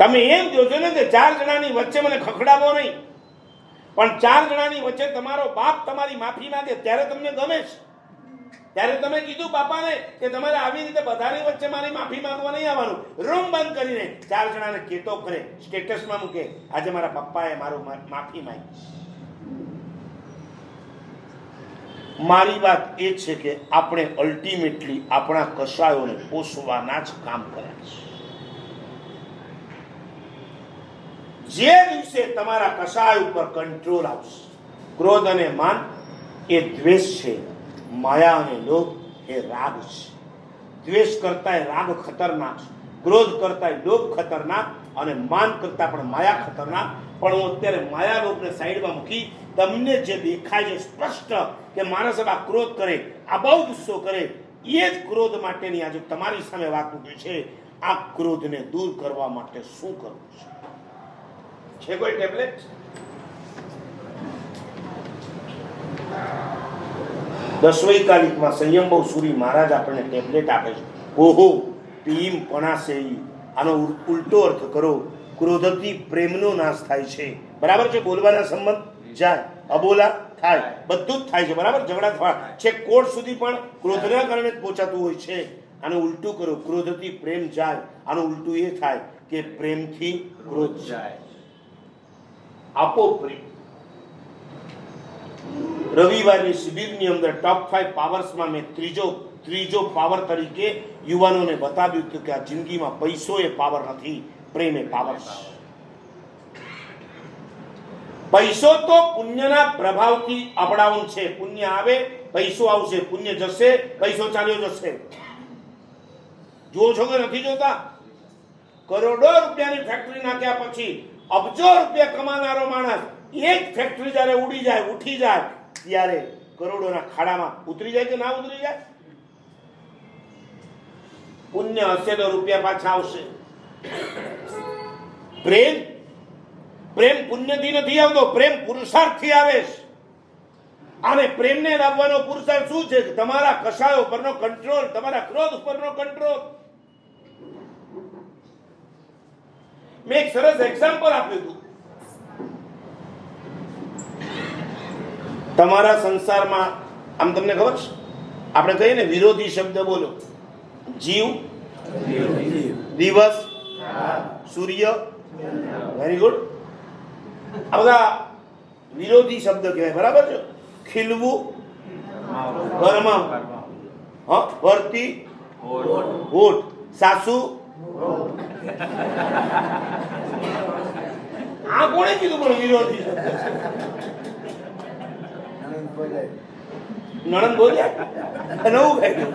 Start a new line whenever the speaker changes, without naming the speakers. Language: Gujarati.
તમે એમ કહો છો ને કે ચાર જણાની વચ્ચે મને ખખડાવો નહીં. પણ ચાર જણાની વચ્ચે તમારો બાપ તમારી માફી માંગે ત્યારે તમને ગમે છે. ત્યારે તમે કીધું બાપાને કે તમારે આવી રીતે બધાની વચ્ચે મારી માફી માંગવા નહીં આવવાનું. રૂમ બંધ કરીને ચાર જણાને કેતો કરે સ્ટેટસમાં મૂકે, આજે મારા પપ્પાએ મારું માફી માંગી. મારી વાત એ છે કે આપણે અલ્ટિમેટલી આપણા કસાયોને પોષવાના જ કામ કર્યા છે. જે દિવસે તમારા કસાય ઉપર કંટ્રોલ આવશે, ક્રોધ અને માન એ દ્વેષ છે, માયા અને લોભ એ રાગ છે. દ્વેષ કરતાંય રાગ ખતરનાક છે, ક્રોધ કરતાંય લોભ ખતરનાક અને માન કરતા પણ માયા ખતરનાક. પણ હું અત્યારે માયા લોભને સાઈડમાં મૂકી તમને જે દેખાય છે સ્પષ્ટ કે માણસ આ ક્રોધ કરે આ બહુ ગુસ્સો કરે, એ જ ક્રોધ માટેની આજે તમારી સામે વાત મૂકી છે. આ ક્રોધને દૂર કરવા માટે શું કરવું છે? છે કોઈ ટેબ્લેટ દસવૈકાલિકમાં સંયમ બહુ સુરી મહારાજ આપણને ટેબ્લેટ આપે છે. ઓહો પીમ પણાસેઈ આનો ઉલટો અર્થ કરો, ક્રોધથી પ્રેમનો નાશ થાય છે. બરાબર છે બોલવાના સંબંધ? જાય અબોલા થાય, બધું જ થાય છે, બરાબર? ઝઘડા થવા છે કોર્ટ સુધી પણ ક્રોધના કારણે જ પહોંચાતું હોય છે. આનું ઉલટું કરો, ક્રોધથી પ્રેમ જાય, આનું ઉલટું એ થાય કે પ્રેમથી ક્રોધ જાય. આપો પ્રેમ રવિવારની શિબિરની અંદર ટોપ ફાઈવ પાવર્સમાં મેં ત્રીજો ત્રીજો પાવર તરીકે યુવાનોને બતાવ્યું હતું કે આ જિંદગીમાં પૈસો એ પાવર નથી, પ્રેમ એ પાવર પૈસો તો પુણ્યના પ્રભાવથી અપડાઉન છે. પુણ્ય આવે, પૈસો આવશે, પુણ્ય જશે, પૈસો ચાલ્યો જશે. જુઓ છો કે નથી જોતા? કરોડો રૂપિયાની ફેક્ટરી નાખ્યા પછી અબજો રૂપિયા કમાનારો માણસ એક ફેક્ટરી જ્યારે ઉડી જાય, ઉઠી જાય, ત્યારે કરોડોના ખાડામાં ઉતરી જાય કે ના ઉતરી જાય? પુણ્ય હશે તો રૂપિયા પાછા આવશે. પ્રેમ? પ્રેમ પુણ્યથી નથી આવતો, પ્રેમ પુરુષાર્થથી આવે છે. અને પ્રેમને લાવવાનો પુરુષાર્થ શું છે? તમારા કસાયો પરનો કંટ્રોલ તમારા ક્રોધ પરનો કંટ્રોલ મેં એક સરસ એક્ઝામ્પલ આપ્યું હતું. તમારા સંસારમાં આમ તમને ખબર છે? આપણે કહીએ ને વિરોધી શબ્દ બોલો. જીવ દિવસ સૂર્ય વેરી ગુડ આ બધા વિરોધી શબ્દ કહેવાય બરાબર છે? ખીલવું ગરમા હા? વર્તી હોઠ. સાસુ કોણે કીધું પણ વિરોધી શબ્દ નણંદ બોલ્યા નવું કઈ